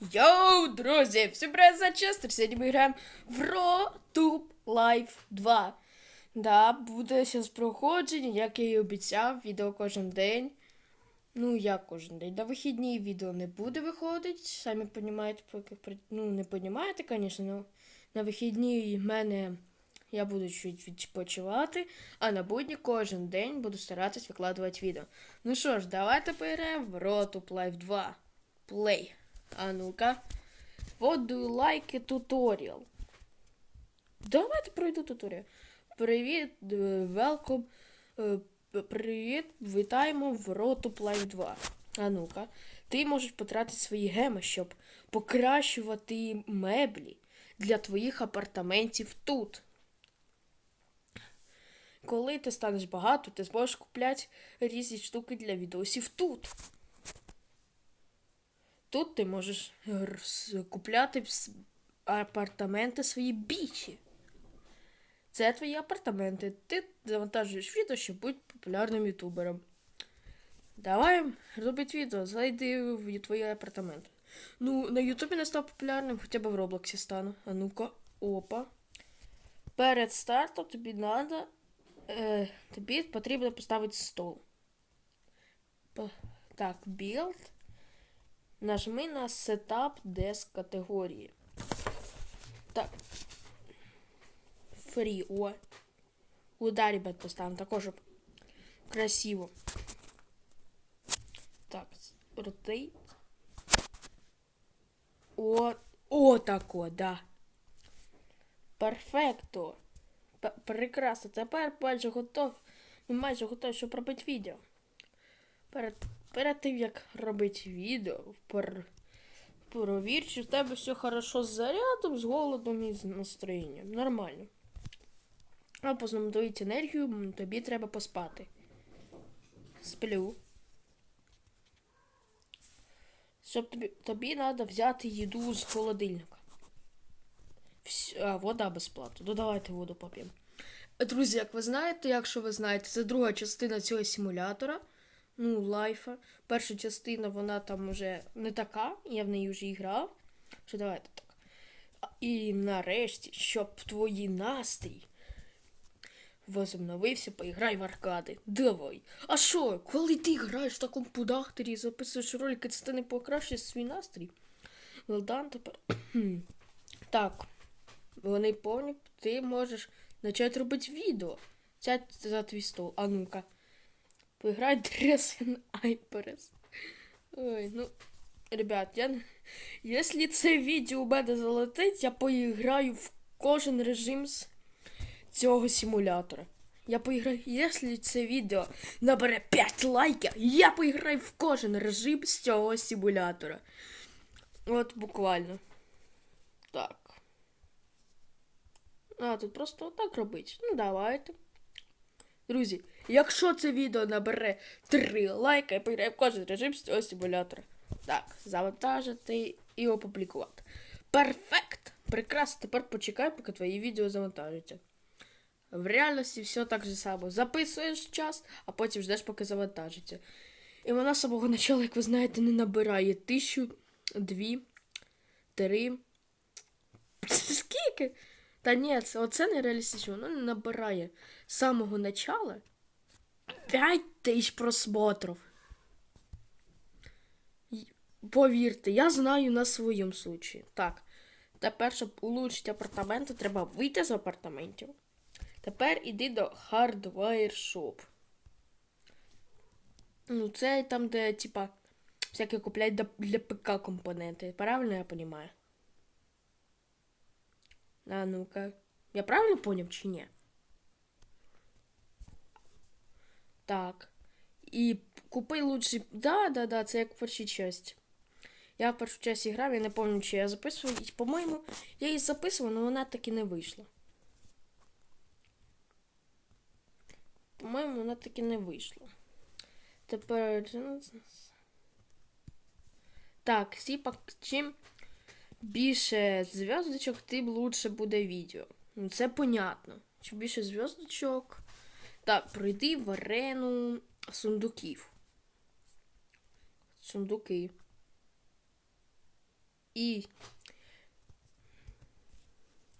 Йоу, друзі! Всім привіт за Честер! Сьогодні ми граємо в RoTube Live 2. Да, буде зараз проходження, як я і обіцяв, відео кожен день. Ну, як кожен день. На вихідні відео не буде виходити. Самі розумієте, поки ну, не розумієте, звісно, але на вихідні в мене я буду чуть відпочивати, а на будні кожен день буду старатись викладувати відео. Ну що ж, давайте поіграємо в RoTube Live 2. Play. А ну-ка. What do you like tutorial? Давайте пройду туторіал. Привіт, е, welcome. е, Привіт, вітаємо в Rotop Live 2. А ну-ка. Ти можеш потратити свої геми, щоб покращувати меблі для твоїх апартаментів тут. Коли ти станеш багато, ти зможеш купляти різні штуки для відосів тут. Тут ти можеш купляти апартаменти свої бічі. Це твої апартаменти. Ти завантажуєш відео, щоб бути популярним ютубером. Давай робити відео, зайди в твої апартаменти. Ну, на Ютубі не став популярним, хоча б в Роблоксі стану. А ну-ка, опа. Перед стартом тобі надо, е, тобі потрібно поставити стол. Так, build. Нажми на Setup Desk категорії. Так. Free, о. Ударі бет поставимо, також красиво. Так, rotate. О, о, тако, да. Перфекто. Прекрасно. Тепер майже готов. Ми майже готові, щоб робити відео. Перед, перед тим, як робити відео, пер, провір, чи в тебе все хорошо з зарядом, з голодом і з настроєнням. Нормально. А познамдують енергію, тобі треба поспати. Сплю. Щоб тобі, тобі треба взяти їду з холодильника. Всь- А, вода безплатна. Ну давайте воду поп'ємо. Друзі, як ви знаєте, якщо ви знаєте, це друга частина цього симулятора. Ну, лайфа. Перша частина, вона там уже не така, я в неї вже грав. Що давайте так. І нарешті, щоб твої настрій возобновився, поіграй в аркади. Давай. А що, коли ти граєш в такому пудахтері і записуєш ролики, це ти не покращиш свій настрій? Велдан тепер. так. Вони повні, ти можеш почати робити відео. Сядь за твій стол. А ну-ка. Поиграй Dress Айперес. Ой, ну, ребят, я... Якщо це відео у мене залетить, я поіграю в кожен режим з цього симулятора. Я поіграю, якщо це відео набере 5 лайків, я поіграю в кожен режим з цього симулятора. От буквально. Так. А, тут просто отак робить. Ну, давайте. Друзі, якщо це відео набере 3 лайка, я поіграю в кожен режим з цього симулятора. Так, завантажити і опублікувати. Перфект! Прекрасно, тепер почекай, поки твої відео завантажаться. В реальності все так же само. Записуєш час, а потім ждеш, поки завантажиться. І вона з самого початку, як ви знаєте, не набирає тисячу, дві, три. Скільки? Та ні, це, оце не реалістично. Воно не набирає з самого начала 5 тисяч просмотрів. Повірте, я знаю на своєму случаї. Так, тепер, щоб улучшити апартаменти, треба вийти з апартаментів. Тепер іди до Hardware Shop. Ну, це там, де, типа, всякі купляють для ПК компоненти. Правильно я розумію? А ну-ка. Я правильно поняв чи ні? Так. І купи лучше. Да, да, да, це як в першій часті. Я в першу часті грав, я не пам'ятаю, чи я записував. І, по-моєму, я її записував, але вона так і не вийшла. По-моєму, вона так і не вийшла. Тепер. Так, Сіпак, чим більше зв'язочок, тим лучше буде відео. Ну, це понятно. Чим більше зв'язочок. Так, пройди в арену сундуків. Сундуки. І.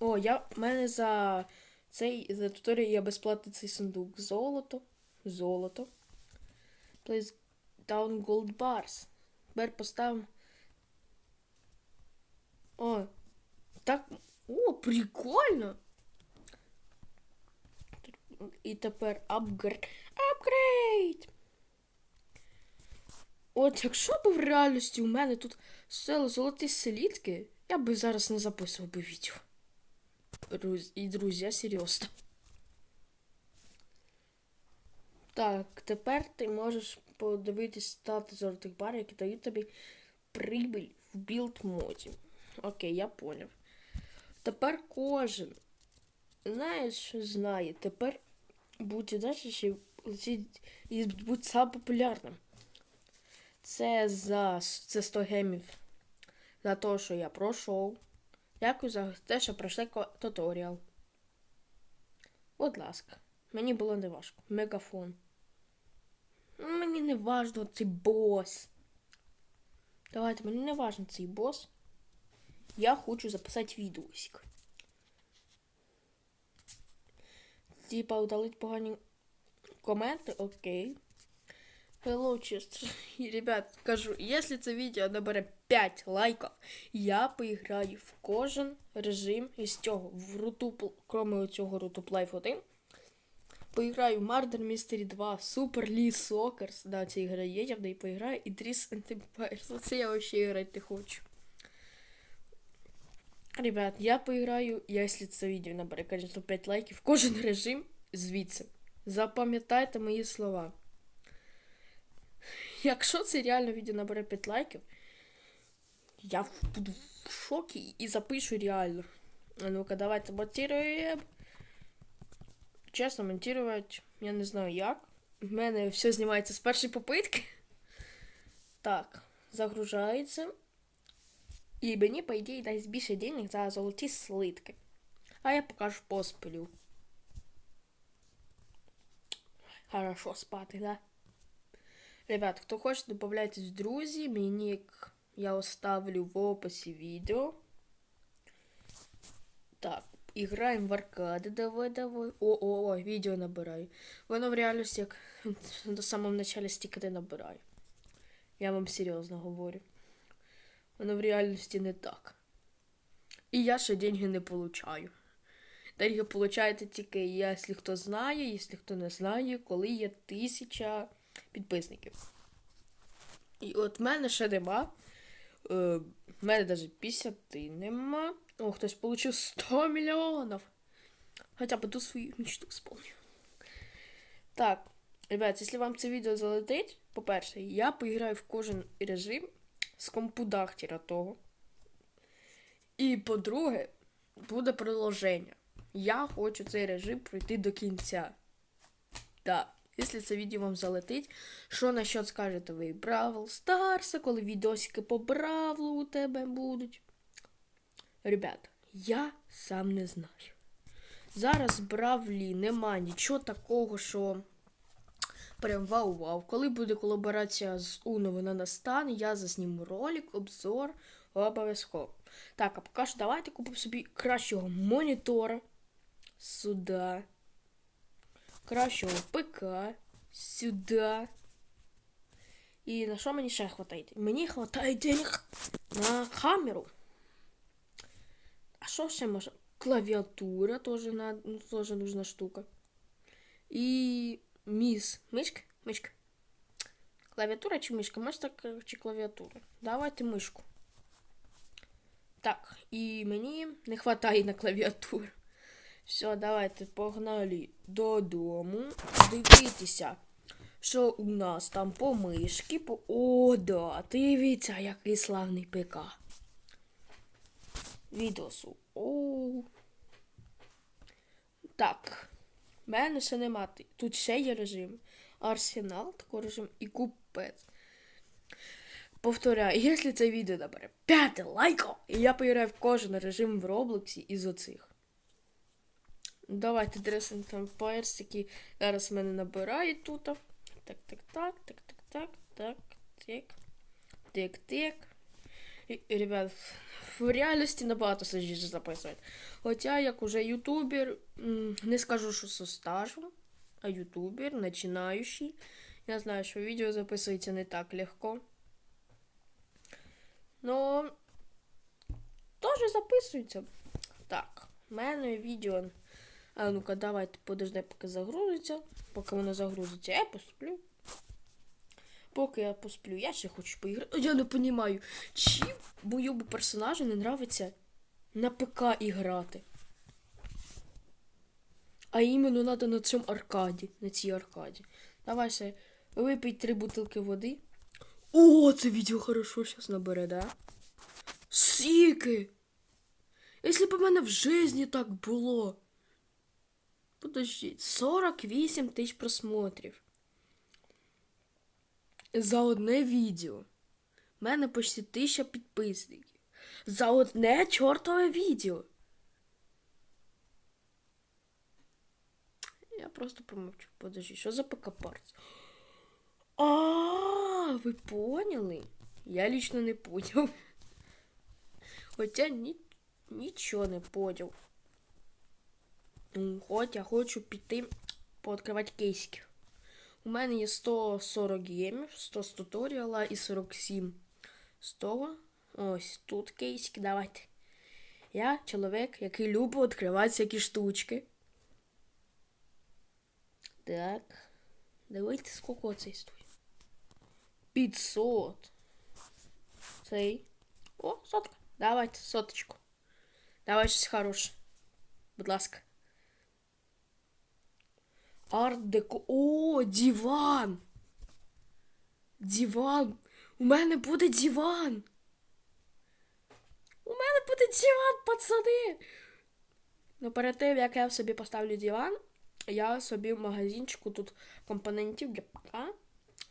О, я в мене за цей за туторіал є безплатний цей сундук. Золото. Золото. Place down gold bars. Тепер поставимо. О, так. О, прикольно. І тепер апгрейд. Апгрейд! От якщо б в реальності у мене тут стояли золоті селітки, я би зараз не записував би відео. І друзі, я серйозно. Так, тепер ти можеш подивитись стати золотих бар, які дають тобі прибиль в білд моді. Окей, я поняв. Тепер кожен. Знаєш, що знає, тепер будь далі ще і будь сам популярним. Це за це 100 гемів за те, що я пройшов. Дякую за те, що пройшли туторіал. Будь ласка, мені було не важко. Мегафон. Мені не важно цей бос. Давайте, мені не важно цей бос. Я хочу записати відосик. Типа удалить погані коменти, окей. Hello. И, ребят, кажу, если це відео набере 5 лайків, я поіграю в кожен режим із цього. В Рутуп, кроме цього Рутуп Life 1. Поіграю в Murder Mystery 2, Super Lee Sockers. Да, ця ігра є, я в неї поіграю. І Trees and Empires. Оце я вообще грати не хочу. Ребят, я поіграю, якщо це відео набере, конечно, 5 лайків, кожен режим звідси. Запам'ятайте мої слова. Якщо це реально відео набере 5 лайків, я буду в шокі і запишу реально. А ну-ка, давайте монтируємо. Чесно, монтувати, я не знаю як. В мене все знімається з першої попитки. Так, загружається. І мені, по ідеї, дасть більше денег за золоті слитки. А я покажу поспілю. Хорошо спати, да? Ребят, хто хоче, добавляйтесь в друзі. Мій я оставлю в описі відео. Так, іграємо в аркади. Давай, давай. О, о, о, відео набираю. Воно в реальності як до самого начала стільки не набираю. Я вам серйозно говорю. Воно в реальності не так. І я ще деньги не получаю. Деньги получаєте тільки, якщо хто знає, якщо хто не знає, коли є тисяча підписників. І от в мене ще нема. Е, мене навіть 50 нема. О, хтось отримав 100 мільйонів. Хоча б ту свою мечту сповню. Так, ребят, якщо вам це відео залетить, по-перше, я поіграю в кожен режим з компудахтера того. І по-друге, буде продовження. Я хочу цей режим пройти до кінця. Так, якщо це відео вам залетить, що насчет скажете ви Бравл Старса, коли відосики по Бравлу у тебе будуть? Ребят, я сам не знаю. Зараз в Бравлі нема нічого такого, що прям вау-вау. Коли буде колаборація з Уно, вона настане, я засніму ролик, обзор, обов'язково. Так, а поки що давайте купимо собі кращого монітора. Сюди. Кращого ПК. Сюди. І на що мені ще хватає? Мені хватає денег на камеру. А що ще може? Клавіатура теж, на, ну, теж нужна штука. І міс. Мишка? Мишка. Клавіатура чи мишка? Може чи клавіатура? Давайте мишку. Так, і мені не вистачає на клавіатуру. Все, давайте погнали додому. Дивіться, що у нас там по мишки. По... О, да, дивіться, який славний ПК. Відосу. О. Так. Мене ще нема. Тут ще є режим. Арсенал, такий режим і купець. Повторяю, якщо це відео набере 5 лайків, і я поіграю в кожен режим в Роблоксі із оцих. Давайте Dressing Empires, які зараз мене набирають тут. Так, так, так, так, так, так, так, так, так, так. Ребят, в реальності набагато сложніше записувати. Хоча, як уже ютубер, не скажу, що со стажем, а ютубер, починаючий. Я знаю, що відео записується не так легко. Но теж записується. Так, в мене відео. А ну-ка, давайте подожди, поки загрузиться. Поки воно загрузиться, я посплю. Поки я посплю, я ще хочу поіграти. Я не розумію, чим моєму персонажу не нравиться на ПК іграти. А іменно треба на цьому аркаді, на цій аркаді. Давай ще випий три бутилки води. О, це відео хорошо зараз набере, да? Сіки! Якщо б у мене в житті так було. Подождіть, 48 тисяч просмотрів. За одне відео. У мене почти тисяча підписників. За одне чортове відео. Я просто помовчу. Подожди, що за ПК парц? А, ви поняли? Я лично не поняв. Хоча ні, нічого не поняв. Хоч я хочу піти пооткривати кейсики. У мене є 140 гемів, 100 з туторіала і 47 з того. Ось тут кейсики, давайте. Я чоловік, який любить відкривати всякі штучки. Так. Давайте скільки цей стоїть. 500. Цей. О, сотка. Давайте соточку. Давай щось хороше. Будь ласка. Арт деко. О, диван. Диван. У мене буде диван. У мене буде диван, пацани. Ну, перед тим, як я собі поставлю диван, я собі в магазинчику тут компонентів для ПК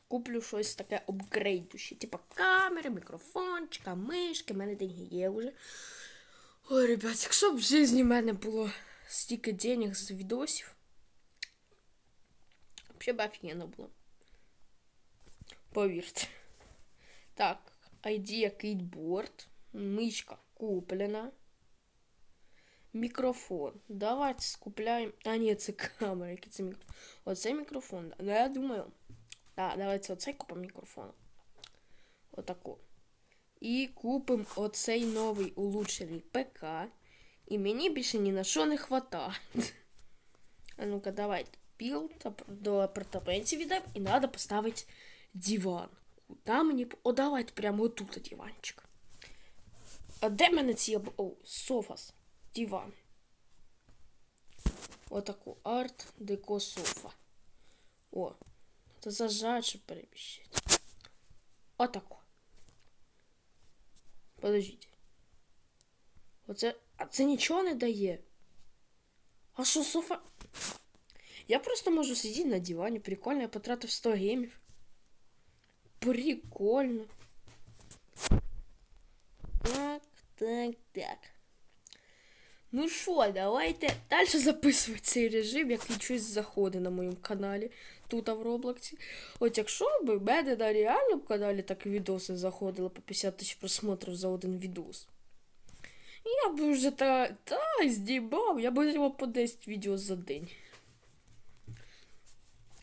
куплю щось таке апгрейдуще. Типа камери, мікрофончика, мишки, в мене деньги є вже. Ой, ребят, якщо б в житті в мене було стільки денег з відосів. Взагалі б офігенно було. Повірте. Так, ID кейтборд, мишка куплена. Мікрофон. Давайте скупляємо. А, ні, це камера, який це мікрофон. да. Ну, я думаю. Так, давайте оцей купимо мікрофон. Отаку. І купимо оцей новий улучшений ПК. І мені більше ні на що не хватає. А ну-ка, давайте. Білд до апартаментів йдемо і треба поставити диван. Куда мені. О, давайте прямо отут диванчик. А де мене ці. О, софас. Диван. Отаку. Арт деко софа. О. Це зажать, щоб переміщити. Отаку. Подождіть. Оце. А це нічого не дає. А що софа? Я просто можу сидіти на дивані. Прикольно, я потратив 100 гемів. Прикольно. Так, так, так. Ну що, давайте далі записувати цей режим, який щось заходить на моєму каналі тут в Роблоксі. От якщо б в мене на реальному каналі так відоси заходили по 50 тисяч просмотрів за один відос. Я б вже та, та здібав, я б знімав по 10 відео за день.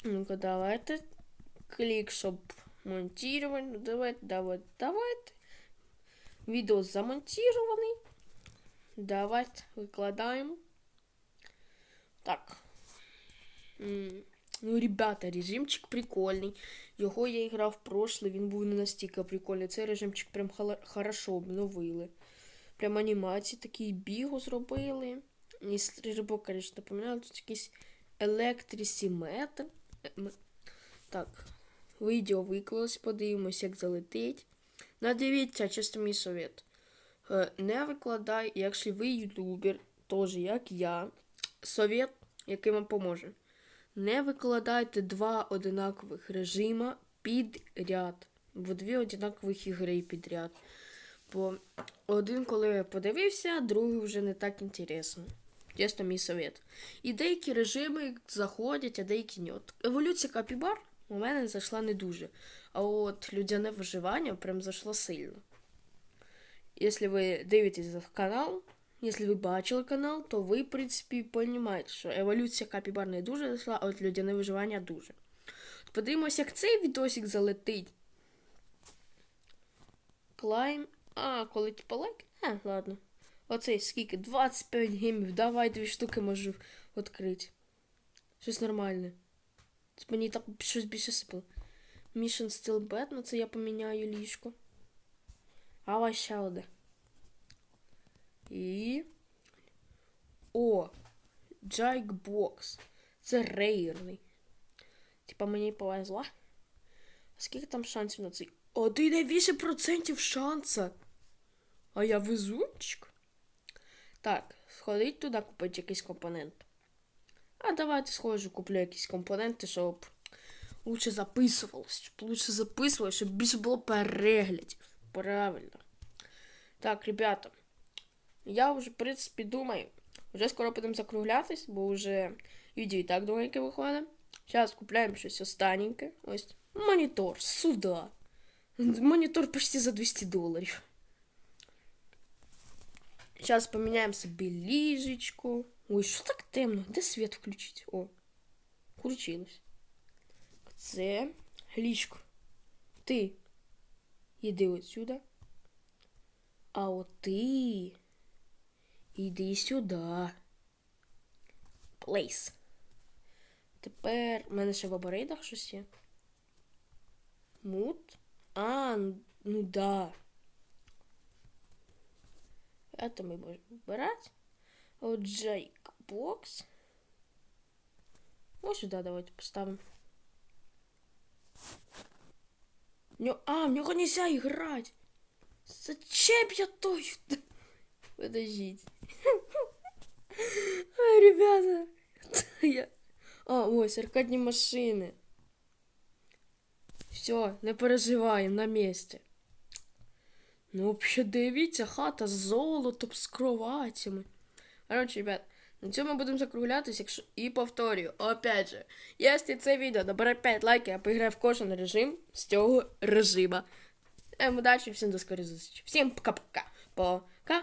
Ну-ка, давайте. Клик, щоб монтировать. Ну, давайте, давайте, давайте. Відео замонтірований. Давайте викладаємо. Так. Ну, ребята, режимчик прикольний. Його я грав в прошлый, він був не настільки прикольний. Цей режимчик прям хорошо обновили. Прям анімації такі бігу зробили. І стрільбок, конечно, напоминаю, тут якийсь електрисіметр. Так, відео виклалось, подивимось, як залетить. Надивіться, чисто мій совет. Е, Не викладай, якщо ви ютубер, теж як я, совет, який вам поможе. Не викладайте два одинакових режима підряд. Бо дві одинакових ігри підряд. Бо один, коли я подивився, другий вже не так інтересно. Чесно, мій совет. І деякі режими заходять, а деякі ні. От еволюція капібар у мене зайшла не дуже. А от людяне виживання прям зайшло сильно. якщо ви дивитесь канал, якщо ви бачили канал, то ви, в принципі, розумієте, що еволюція капібар не дуже зайшла, а от людяне виживання дуже. Подивимось, як цей відосик залетить. Клайм. А, коли типа лайк? А, ладно. Оцей скільки? 25 геймів. Давай дві штуки можу відкрити. Щось нормальне. Мені так щось більше сипало. Mission Still Bad, ну це я поміняю ліжко. А ще одне. І. О! Джайкбокс. Це рейерний. Типа мені повезло. Скільки там шансів на цей? 1,8% шанса. А я везунчик. Так, сходить туди купити якийсь компонент. А давайте схожу, куплю якісь компоненти, щоб лучше записувалось. Щоб лучше записувалось, щоб більше було переглядів. Правильно. Так, ребята. Я вже, в принципі, думаю. Вже скоро будемо закруглятись, бо вже відео і так довгеньке виходить. Зараз купляємо щось останненьке. Ось монітор. Сюда. Монітор почти за 200 доларів. Зараз поміняємо собі ліжечку. Ой, що так темно? Де світ включить? О, включилось. Це ліжко. Ти іди отсюда. А от ти іди сюди. Плейс. Тепер в мене ще в аборейдах щось є. Мут. А, ну да. Это мы можем убирать. Вот Джейкбокс. Вот сюда давайте поставим. В нё- А, в него нельзя играть. Зачем я то? Подождите. Ай, ребята. Я... А, ось, аркадні машини. Все, не переживаємо на місці. Ну, взагалі, дивіться, хата з золотом, з кроватями. Короче, ребят, на цьому будемо закруглятися, якщо... і повторюю, опять же, якщо це відео набере 5 лайків, я поіграю в кожен режим з цього режима. Ем, удачі, всім до скорої зустрічі. Всім пока-пока. Пока-пока.